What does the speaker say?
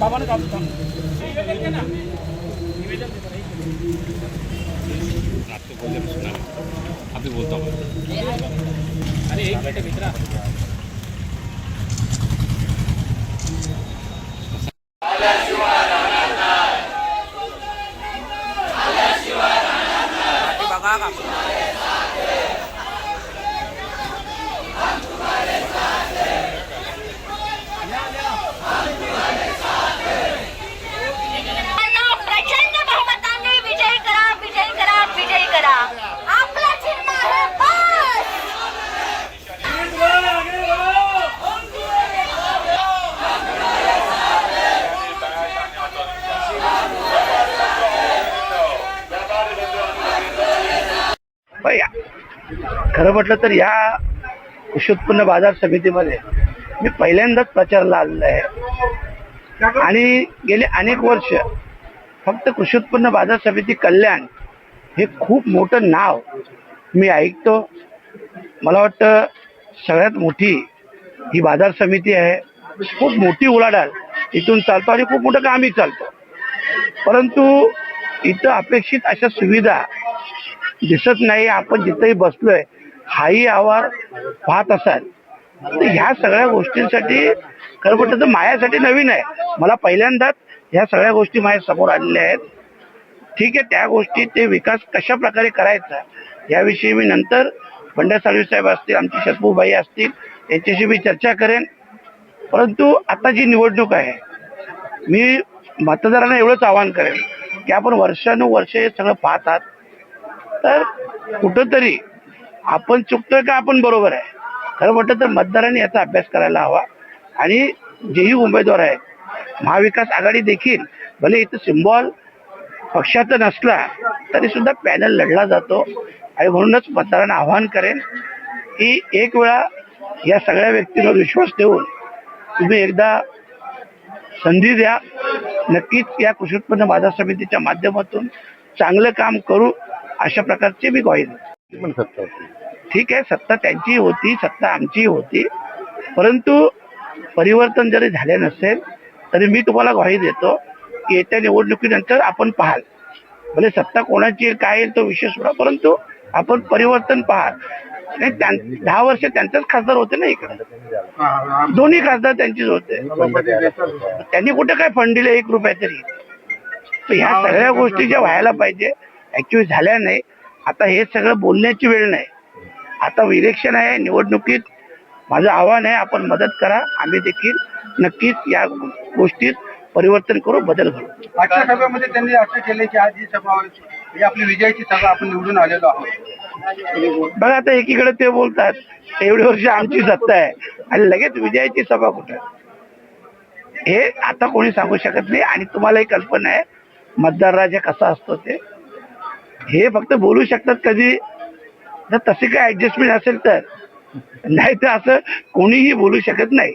बाबाने काम आपको बोलने में सुना नहीं अभी बोलता हूँ अरे एक मिनिट मित्रा. बघा का प्रचंड बहुमताने विजय करा विजय करा विजय करा आपला चिन्ह आहे बस पण या- खरं म्हटलं तर या कृषी उत्पन्न बाजार समितीमध्ये मी पहिल्यांदाच प्रचाराला आलेलो आहे. आणि गेले अनेक वर्ष फक्त कृषी उत्पन्न बाजार समिती कल्याण हे खूप मोठं नाव मी ऐकतो. मला वाटतं सगळ्यात मोठी ही बाजार समिती आहे. खूप मोठी उलाढाल. इथून चालतो आणि खूप मोठं कामही चालतं. परंतु इथं अपेक्षित अशा सुविधा दिसत नाही आपण जिथंही बसलोय हाही आवार पाहत असाल. तर ह्या सगळ्या गोष्टींसाठी खरं म्हटलं तर माझ्यासाठी नवीन आहे. मला पहिल्यांदाच ह्या सगळ्या गोष्टी माझ्यासमोर आलेल्या आहेत. ठीक आहे त्या गोष्टी ते विकास कशा प्रकारे करायचा याविषयी मी नंतर पंड्या साळवी साहेब असतील आमची शत्रूबाई असतील यांच्याशी मी चर्चा करेन. परंतु आता जी निवडणूक आहे मी मतदारांना एवढंच आवाहन करेन की आपण वर्षानुवर्ष हे सगळं पाहतात. तर कुठंतरी आपण चुकतोय का आपण बरोबर आहे. खरं म्हटलं तर मतदारांनी याचा अभ्यास करायला हवा. आणि जेही उमेदवार आहेत महाविकास आघाडी देखील भले इथं सिम्बॉल पक्षाचा नसला तरी सुद्धा पॅनल लढला जातो. आणि म्हणूनच मतदारांना आवाहन करेन की एक वेळा या सगळ्या व्यक्तींवर विश्वास ठेवून तुम्ही एकदा संधी द्या. नक्कीच या कृषी उत्पन्न बाजार समितीच्या माध्यमातून चांगलं काम करू. अशा प्रकारची मी ग्वाही देतो ठीक आहे सत्ता त्यांची होती सत्ता आमची होती. परंतु परिवर्तन जरी झाले नसेल तरी मी तुम्हाला ग्वाही देतो की येत्या निवडणुकीनंतर आपण पाहाल. भले सत्ता कोणाची काय येईल तो विषय सोडा परंतु आपण परिवर्तन पाहाल. नाही दहा वर्ष त्यांचेच खासदार होते ना इकडे. दोन्ही खासदार त्यांचेच होते. त्यांनी कुठे काय फंड दिले एक रुपया तरी? तर ह्या सगळ्या गोष्टी ज्या व्हायला पाहिजे ऍक्च्युअली झाल्या नाही. आता हे सगळं बोलण्याची वेळ नाही. आता इलेक्शन आहे निवडणुकीत माझं आव्हान आहे आपण मदत करा. आम्ही देखील नक्कीच या गोष्टीत परिवर्तन करू बदल करू आजच्या सभेमध्ये त्यांनी असं केले की आज ही सभा ही आपली विजयाची सभा आपण निवडून आलेलो आहोत. बघा आता एकीकडे ते बोलतात एवढी वर्ष आमची सत्ता आहे. आणि लगेच विजयाची सभा कुठं हे आता कोणी सांगू शकत नाही. आणि तुम्हालाही कल्पना आहे मतदार राजा कसा असतो ते? हे फक्त बोलू शकतात कधी. जर तशी काय ऍडजस्टमेंट असेल तर. नाही तर असं कोणीही बोलू शकत नाही.